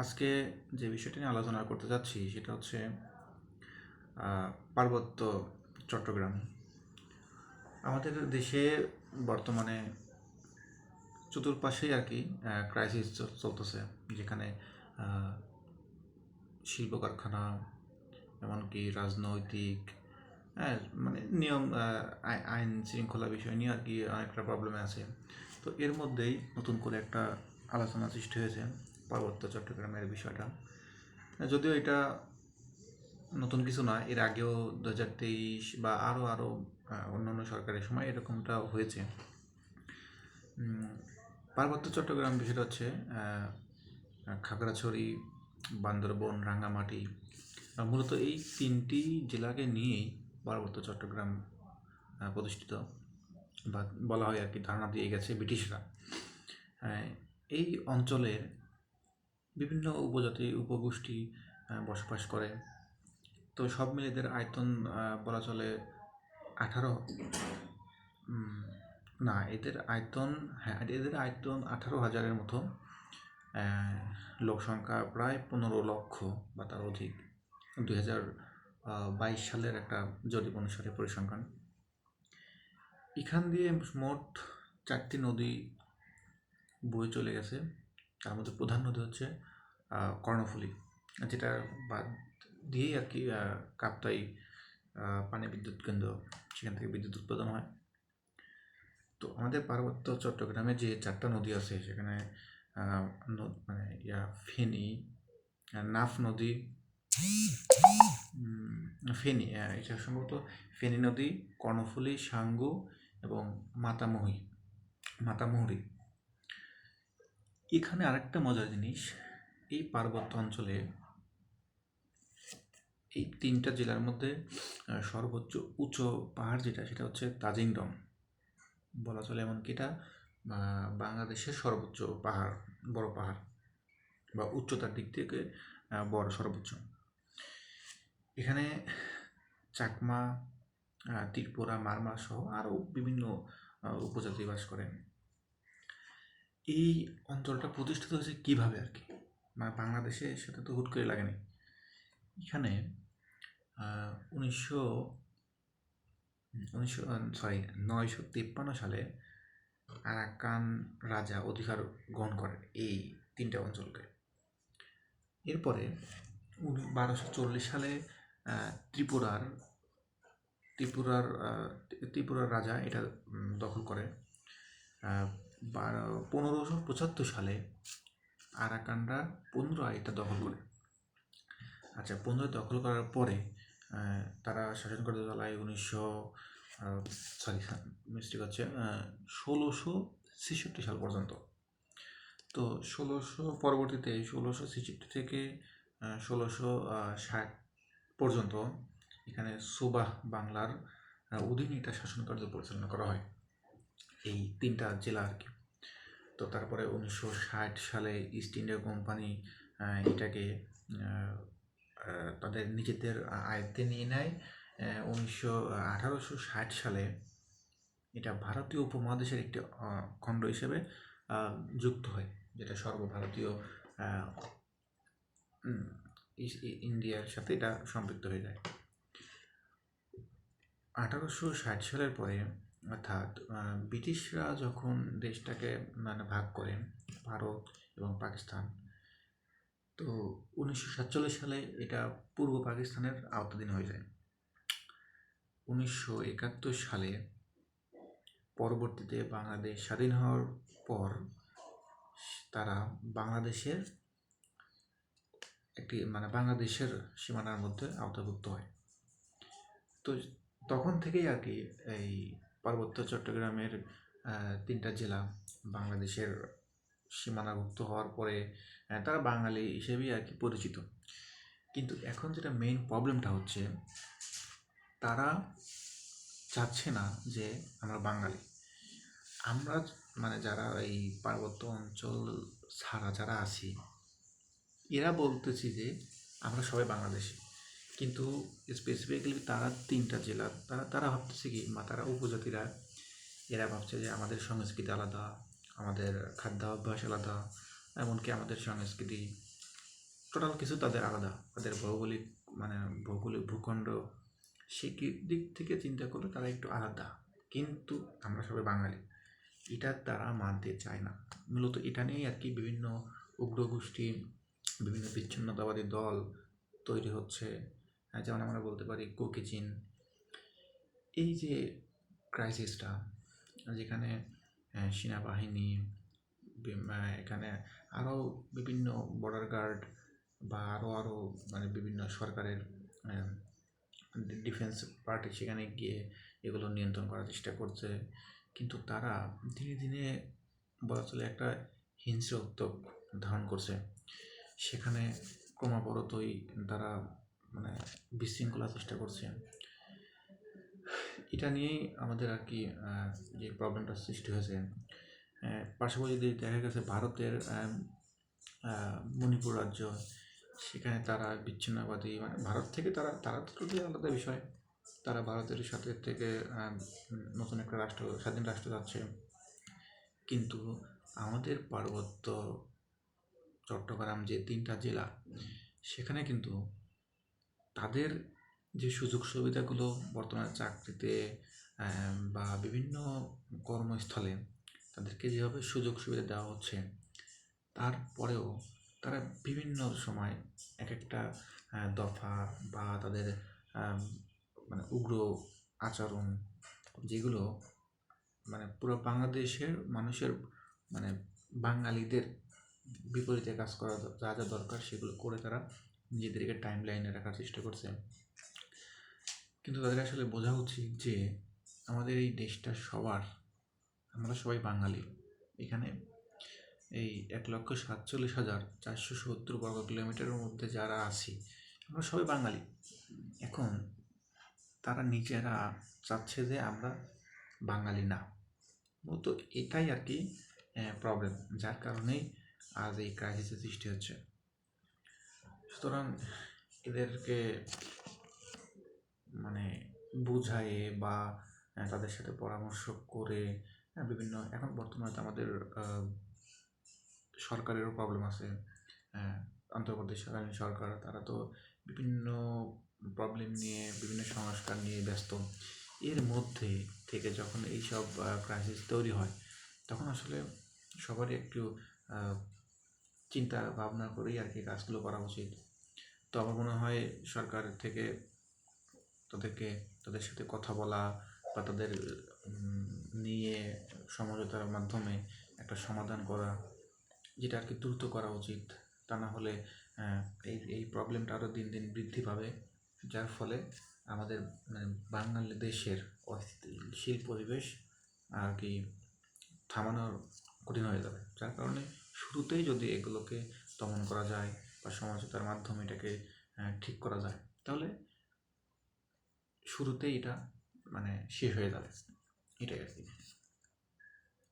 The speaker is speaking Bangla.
আজকে যে বিষয়টি নিয়ে আলোচনা করতে যাচ্ছি সেটা হচ্ছে পার্বত্য চট্টগ্রাম। আমাদের দেশে বর্তমানে চতুর্পাশেই আর কি ক্রাইসিস চলতেছে। যেখানে শিল্প কারখানা, এমনকি রাজনৈতিক হ্যাঁ মানে নিয়ম আইন শৃঙ্খলা বিষয় নিয়ে আর কি অনেকটা প্রবলেমে আছে। তো এর মধ্যেই নতুন করে একটা আলোচনা সৃষ্টি হয়েছে। পার্বত্য চট্টগ্রামের বিষয়টা। যদিও এটা নতুন কিছু না, এর আগেও দু হাজার তেইশ বা আরও আরও অন্যান্য সরকারের সময় এরকমটা হয়েছে। পার্বত্য চট্টগ্রাম বিষয়টা হচ্ছে খাগড়াছড়ি, বান্দরবন, রাঙ্গামাটি মূলত এই তিনটি জেলাকে নিয়েই পার্বত্য চট্টগ্রাম প্রতিষ্ঠিত বা বলা হয় আর কি, ধারণা দিয়ে গেছে ব্রিটিশরা। এই অঞ্চলের বিভিন্ন উপজাতি, উপগোষ্ঠী বসবাস করে। তো সব মিলে এদের আয়তন বলা চলে আঠারো। না, এদের আয়তন হ্যাঁ এদের আয়তন আঠারো হাজারের মতো। লোক সংখ্যা প্রায় পনেরো লক্ষ বা তার অধিক। দুই হাজার বাইশ সালের একটা জরিপ অনুসারে পরিসংখ্যান। এখান দিয়ে মোট চারটি নদী বয়ে চলে গেছে। তার মধ্যে প্রধান নদী হচ্ছে কর্ণফুলী, যেটা বাদ দিয়েই আর কি কাপ্তাই পানি বিদ্যুৎ কেন্দ্র, সেখান থেকে বিদ্যুৎ উৎপাদন হয়। তো আমাদের পার্বত্য চট্টগ্রামে যে চারটা নদী আছে, সেখানে মানে ইয়া, ফেনী নাফ নদী ফেনী এটা সম্ভবত ফেনী নদী, কর্ণফুলী, সাঙ্গু এবং মাতামুহি, মাতামুহুরি। এখানে আরেকটা মজার জিনিস, এই পার্বত্য অঞ্চলে এই তিনটা জেলার মধ্যে সর্বোচ্চ উচ্চ পাহাড় যেটা, সেটা হচ্ছে তাজিংডং। বলা চলে এমনকি এটা বাংলাদেশের সর্বোচ্চ পাহাড়, বড় পাহাড়, বা উচ্চতার দিক থেকে বড়, সর্বোচ্চ। এখানে চাকমা ত্রিপুরা মারমা সহ আরও বিভিন্ন উপজাতি বাস করেন। এই অঞ্চলটা প্রতিষ্ঠিত হয়েছে কীভাবে আর কি? মানে বাংলাদেশে সাথে তো হুট করে লাগেনি। এখানে উনিশশো উনিশশো সরি নয়শো তিপ্পান্ন সালে আরাকান রাজা অধিকার গ্রহণ করেন এই তিনটা অঞ্চলকে। এরপরে বারোশো চল্লিশ সালে ত্রিপুরার ত্রিপুরার ত্রিপুরার রাজা এটা দখল করে বারো, পনেরোশো পঁচাত্তর সালে আরাকানরা পুনরায় এটা দখল করে। আচ্ছা পুনরায় দখল করার পরে তারা শাসন করতে চালায় উনিশশো সরি মিস্টেক হচ্ছে ষোলোশো ছেষট্টি সাল পর্যন্ত। তো ষোলোশো পরবর্তীতে ষোলোশো ছেষট্টি থেকে ষোলোশো ষাট পর্যন্ত এখানে সুবাহ বাংলার অধীনে এটা শাসন কার্য পরিচালনা করা হয়। এই তিনটা জেলা আর কি। তো তারপরে উনিশশো ষাট সালে ইস্ট ইন্ডিয়া কোম্পানি এটাকে তাদের নিজেদের আয়ত্তে নিয়ে নেয়। উনিশশো আঠারোশো ষাট সালে এটা ভারতীয় উপমহাদেশের একটি খণ্ড হিসেবে যুক্ত হয়, যেটা সর্বভারতীয় ইন্ডিয়ার সাথে এটা সম্পৃক্ত হয়ে যায়। আঠারোশো ষাট সালের পরে অর্থাৎ ব্রিটিশরা যখন দেশটাকে মানে ভাগ করেন, ভারত এবং পাকিস্তান, তো উনিশশো সাতচল্লিশ সালে এটা পূর্ব পাকিস্তানের আওতাধীন হয়ে যায়। উনিশশো একাত্তর সালে পরবর্তীতে বাংলাদেশ স্বাধীন হওয়ার পর, তারা বাংলাদেশের একটি মানে বাংলাদেশের সীমানার মধ্যে আওতাভুক্ত হয়। তো তখন থেকেই আর কি এই পার্বত্য চট্টগ্রামের তিনটা জেলা বাংলাদেশের সীমানাভুক্ত হওয়ার পরে তারা বাঙালি হিসেবেই আর কি পরিচিত। কিন্তু এখন যেটা মেইন প্রবলেমটা হচ্ছে, তারা চাচ্ছে না যে আমরা বাঙালি। আমরা মানে যারা এই পার্বত্য অঞ্চল ছাড়া যারা আছি, এরা বলতেছি যে আমরা সবাই বাংলাদেশি। কিন্তু স্পেসিফিক্যালি তারা তিনটা জেলা, তারা তারা ভাবতেছে কি বা তারা উপজাতিরা, এরা ভাবছে যে আমাদের সংস্কৃতি আলাদা, আমাদের খাদ্যাভ্যাস আলাদা, এমনকি আমাদের সংস্কৃতি টোটাল কিছু তাদের আলাদা। তাদের ভৌগোলিক মানে ভৌগোলিক ভূখণ্ড, সে দিক থেকে চিন্তা করলে তারা একটু আলাদা। কিন্তু আমরা সবাই বাঙালি, এটা তারা মানতে চায় না। মূলত এটা নিয়েই আর কি বিভিন্ন উগ্র গোষ্ঠী বিভিন্ন বিচ্ছিন্নতাবাদী দল তৈরি হচ্ছে। যেমন আমরা বলতে পারি কোকিচিন এই যে ক্রাইসিসটা যেখানে সেনাবাহিনী এখানে আরও বিভিন্ন বর্ডার গার্ড বা আরও আরও মানে বিভিন্ন সরকারের ডিফেন্স পার্টি সেখানে গিয়ে এগুলো নিয়ন্ত্রণ করার চেষ্টা করছে। কিন্তু তারা দিনে দিনে বলা চলে একটা হিংস্র উদ্যোগ ধারণ করছে। সেখানে ক্রমাবরতই তারা মানে বিশৃঙ্খলা চেষ্টা করছে। এটা নিয়েই আমাদের আর কি যে প্রবলেমটা সৃষ্টি হয়েছে। পাশাপাশি যদি দেখা গেছে ভারতের মণিপুর রাজ্য, সেখানে তারা বিচ্ছিন্নবাদী মানে ভারত থেকে তারা তারা তো আলাদা বিষয়। তারা ভারতের সাথে থেকে নতুন একটা রাষ্ট্র, স্বাধীন রাষ্ট্র যাচ্ছে কিন্তু আমাদের পার্বত্য চট্টগ্রাম যে তিনটা জেলা, সেখানে কিন্তু তাদের যে সুযোগ সুবিধাগুলো বর্তমানে চাকরিতে বা বিভিন্ন কর্মস্থলে তাদেরকে যেভাবে সুযোগ সুবিধা দেওয়া হচ্ছে, তারপরেও তারা বিভিন্ন সময় এক একটা দফা বা তাদের মানে উগ্র আচরণ যেগুলো মানে পুরো বাংলাদেশের মানুষের মানে বাঙালিদের বিপরীতে কাজ করা যা যা দরকার সেগুলো করে তারা নিজেদেরকে টাইম লাইনে রাখার চেষ্টা করছে। কিন্তু তাদের আসলে বোঝা উচিত যে, আমাদের এই দেশটা সবার, আমরা সবাই বাঙালি। এখানে এই এক লক্ষ সাতচল্লিশ হাজার চারশো সত্তর বর্গ কিলোমিটারের মধ্যে যারা আছি, আমরা সবাই বাঙালি। এখন তারা নিজেরা চাচ্ছে যে আমরা বাঙালি না। মূলত এটাই আর কি প্রবলেম যার কারণেই আজ এই ক্রাইসিসের সৃষ্টি হচ্ছে। সুতরাং এদেরকে মানে বুঝায়ে বা তাদের সাথে পরামর্শ করে বিভিন্ন, এখন বর্তমানে আমাদের সরকারেরও প্রবলেম আছে অন্তর্বর্তীকালীন সরকার, তারা তো বিভিন্ন প্রবলেম নিয়ে, বিভিন্ন সংস্কার নিয়ে ব্যস্ত। এর মধ্যে থেকে যখন এইসব ক্রাইসিস তৈরি হয়, তখন আসলে সবারই একটু চিন্তা ভাবনা করেই আর কি কাজগুলো করা উচিত। তো আমার মনে হয় সরকার থেকে তাদেরকে, তাদের সাথে কথা বলা বা তাদের নিয়ে সমঝোতার মাধ্যমে একটা সমাধান করা, যেটা আর কি দ্রুত করা উচিত, তা না হলে এই এই প্রবলেমটা আরও দিন দিন বৃদ্ধি পাবে। যার ফলে আমাদের মানে বাঙালি দেশের অস্থিতিশীল পরিবেশ আর কি থামানোর কঠিন হয়ে যাবে। যার কারণে শুরুতেই যদি এগুলোকে দমন করা যায় বা সমাজতার মাধ্যমে এটাকে ঠিক করা যায়, তাহলে শুরুতেই এটা মানে শেষ হয়ে যাবে। এটাই আর কি।